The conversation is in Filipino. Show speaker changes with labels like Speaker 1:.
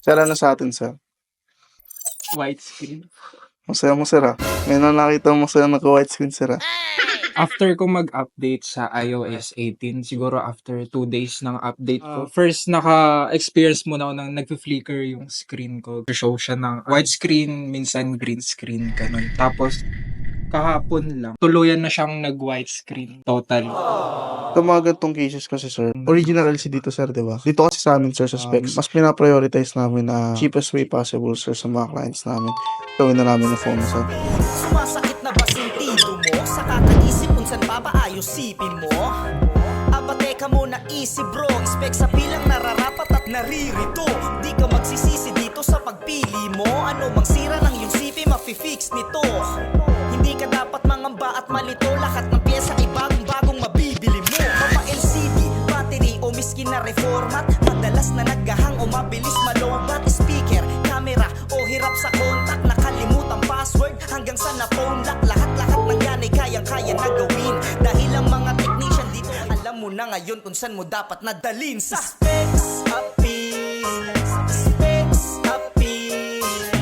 Speaker 1: Sir, ano sa atin, sir?
Speaker 2: White screen.
Speaker 1: Masaya mo, sir, ah. May na nakita mo sa'yo naka-white screen, sir, ah.
Speaker 2: After ko mag-update sa iOS 18, siguro after 2 days ng update ko,
Speaker 1: Ah.
Speaker 2: first naka-experience muna ako ng nagpi-flicker yung screen ko. Show siya ng white screen, minsan green screen, ganun. Tapos, kahapon lang, tuluyan na siyang nag-white screen. Totally.
Speaker 1: Sa mga ganitong cases kasi, sir, original LCD dito, sir, di ba? Dito kasi sa amin, sir, sa specs, mas pinaprioritize namin na cheapest way possible, sir, sa mga clients namin. Gawin na namin ng phone, sir.
Speaker 3: Sumasakit na ba sentido mo? Sa kakaisip kung saan papaayos sipin mo? Aba teka muna easy bro Spec sa pilang nararapat at naririto Di ka magsisisi dito sa pagpili mo Ano mang sira ng iyong sipi mafi-fix nito Hindi ka dapat mangamba at malito battery o miski na reformat. Madalas na naghahang o mabilis malobat Speaker, camera o hirap sa contact. Nakalimutan password hanggang sa na phone lock. Lahat-lahat ng yan ay kayang-kaya na gawin. Dahil ang mga technician dito Alam mo na ngayon kung saan mo dapat nadalin Sa